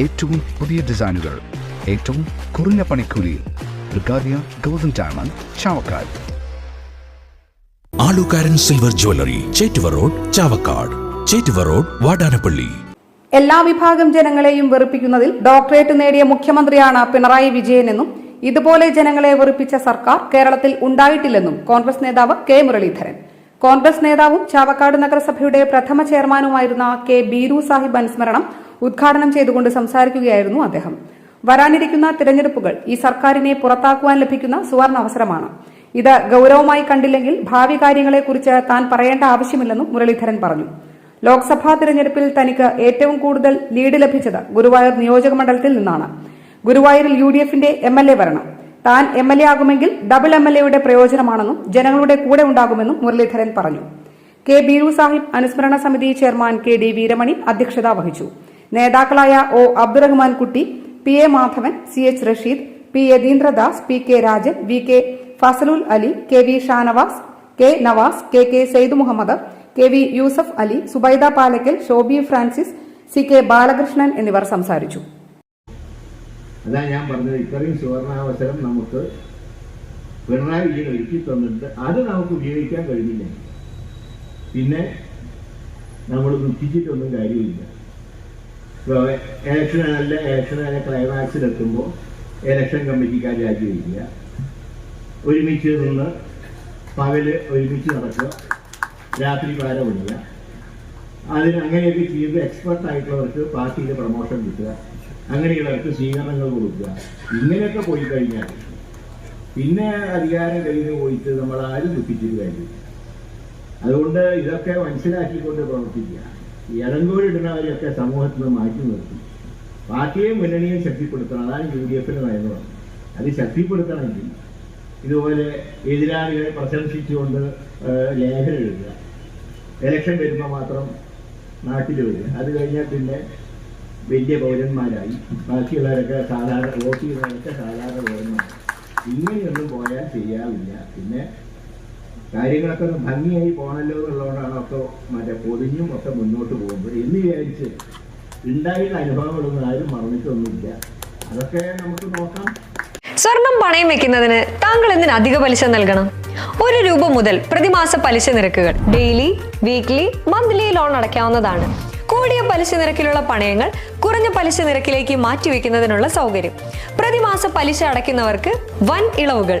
ഏറ്റവും പുതിയ ഡിസൈനുകൾ ഏറ്റവും കുറഞ്ഞ പണിക്കൂലിയിൽ. ബ്രിഗാദിയ golden diamond Chavakkad. Alukkaran silver jewellery Chettuva road Chavakkad. Chettuva road Vadanappally. എല്ലാ വിഭാഗം ജനങ്ങളെയും വെറുപ്പിക്കുന്നതിൽ ഡോക്ടറേറ്റ് നേടിയ മുഖ്യമന്ത്രിയാണ് പിണറായി വിജയനെന്നും ഇതുപോലെ ജനങ്ങളെ വെറുപ്പിച്ച സർക്കാർ കേരളത്തിൽ ഉണ്ടായിട്ടില്ലെന്നും കോൺഗ്രസ് നേതാവ് കെ മുരളീധരൻ. കോൺഗ്രസ് നേതാവും ചാവക്കാട് നഗരസഭയുടെ പ്രഥമ ചെയർമാനുമായിരുന്ന കെ ബീരു സാഹിബ് അനുസ്മരണം ഉദ്ഘാടനം ചെയ്തുകൊണ്ട് സംസാരിക്കുകയായിരുന്നു അദ്ദേഹം. വരാനിരിക്കുന്ന തിരഞ്ഞെടുപ്പുകൾ ഈ സർക്കാരിനെ പുറത്താക്കുവാൻ ലഭിക്കുന്ന സുവർണ അവസരമാണ്. ഇത് ഗൌരവമായി കണ്ടില്ലെങ്കിൽ ഭാവി കാര്യങ്ങളെക്കുറിച്ച് താൻ പറയേണ്ട ആവശ്യമില്ലെന്നും മുരളീധരൻ പറഞ്ഞു. ലോക്സഭാ തിരഞ്ഞെടുപ്പിൽ തനിക്ക് ഏറ്റവും കൂടുതൽ ലീഡ് ലഭിച്ചത് ഗുരുവായൂർ നിയോജക മണ്ഡലത്തിൽ നിന്നാണ്. ഗുരുവായൂരിൽ യു ഡി എഫിന്റെ എം എൽ എ വരണം താൻ എം എൽ എ ആകുമെങ്കിൽ ഡബിൾ എം എൽ എയുടെ പ്രയോജനമാണെന്നും ജനങ്ങളുടെ കൂടെ ഉണ്ടാകുമെന്നും മുരളീധരൻ പറഞ്ഞു. കെ ബീരു സാഹിബ് അനുസ്മരണ സമിതി ചെയർമാൻ കെ ഡി വീരമണി അധ്യക്ഷത വഹിച്ചു. നേതാക്കളായ O Abdurahman Kutty P A Madhavan C H Rasheed P Yatheendradas P K Rajan V K Fazalul Ali K V Shanavas K Navas K K Sayed Muhammad K V Yusuf Ali Subaida Palakkal Shobi Francis C K Balakrishnan എന്നിവർ സംസാരിച്ചു. അതാ ഞാൻ പറഞ്ഞത് ഇത്രയും സുവർണാവസരം നമുക്ക് പിണറായി വിജയൻ ഒരുക്കി തന്നിട്ട് അത് നമുക്ക് ഉപയോഗിക്കാൻ കഴിഞ്ഞില്ല. പിന്നെ നമ്മൾ ദുഃഖിച്ചിട്ടൊന്നും കാര്യമില്ല. ഇലക്ഷൻ നല്ല നല്ല ക്ലൈമാക്സിലെത്തുമ്പോൾ ഇലക്ഷൻ കമ്മിറ്റിക്കാർ രാജിവെക്കുക. ഒരുമിച്ച് നിന്ന് പകൽ ഒരുമിച്ച് നടക്കുക. രാത്രി വിടുക. അതിന് അങ്ങനെയൊക്കെ ചെയ്ത് എക്സ്പെർട്ട് ആയിട്ടുള്ളവർക്ക് പാർട്ടിയിൽ പ്രൊമോഷൻ കിട്ടുക. അങ്ങനെയുള്ളവർക്ക് സ്വീകരണങ്ങൾ കൊടുക്കുക. ഇങ്ങനെയൊക്കെ പോയി കഴിഞ്ഞാൽ പിന്നെ അധികാരം കയ്യിൽ പോയിട്ട് നമ്മൾ ആരും ദുഃഖിച്ചിട്ട് കാര്യം അതുകൊണ്ട് ഇതൊക്കെ മനസ്സിലാക്കിക്കൊണ്ട് പ്രവർത്തിക്കുക. ഇടങ്കോടിടുന്നവരെയൊക്കെ സമൂഹത്തിൽ നിന്ന് മാറ്റി നിർത്തി. പാർട്ടിയെയും മുന്നണിയെയും ശക്തിപ്പെടുത്തണം. അതാണ് യു ഡി എഫിന് നയന്നത് അത് ശക്തിപ്പെടുത്തണമെങ്കിൽ ഇതുപോലെ എതിരാളികളെ പ്രശംസിച്ചുകൊണ്ട് ലേഖനം എഴുതുക. ഇലക്ഷൻ വരുമ്പോൾ മാത്രം നാട്ടിൽ വരിക. അത് കഴിഞ്ഞാൽ പിന്നെ വലിയ പൗരന്മാരായി. ബാക്കിയുള്ളവരൊക്കെ സാധാരണ വോട്ട് ചെയ്യുന്നവരൊക്കെ സാധാരണ പൗരന്മാരായി. ഇങ്ങനെയൊന്നും പോയാൽ ശരിയാവില്ല പിന്നെ കാര്യങ്ങളൊക്കെ ഒന്ന് ഭംഗിയായി പോകണല്ലോ എന്നുള്ളതുകൊണ്ടാണ് ഒക്കെ മറ്റേ പൊതിഞ്ഞും ഒക്കെ മുന്നോട്ട് പോകുന്നത്. എന്ന് വിചാരിച്ച് ഉണ്ടായിട്ടുള്ള അനുഭവങ്ങളൊന്നും ആരും മറന്നിട്ടൊന്നുമില്ല. അതൊക്കെ നമുക്ക് നോക്കാം. സ്വർണം പണയം വെക്കുന്നതിന് താങ്കൾ എന്തിന് അധിക പലിശ നൽകണം? ഒരു രൂപ മുതൽ പ്രതിമാസ പലിശ നിരക്കുകൾ ഡെയിലി വീക്ക്ലി മന്ത്ലി ലോൺ അടയ്ക്കാവുന്നതാണ്. കൂടിയ പലിശ നിരക്കിലുള്ള പണയങ്ങൾ കുറഞ്ഞ പലിശ നിരക്കിലേക്ക് മാറ്റിവെക്കുന്നതിനുള്ള സൗകര്യം. പ്രതിമാസ പലിശ അടയ്ക്കുന്നവർക്ക് വൻ ഇളവുകൾ.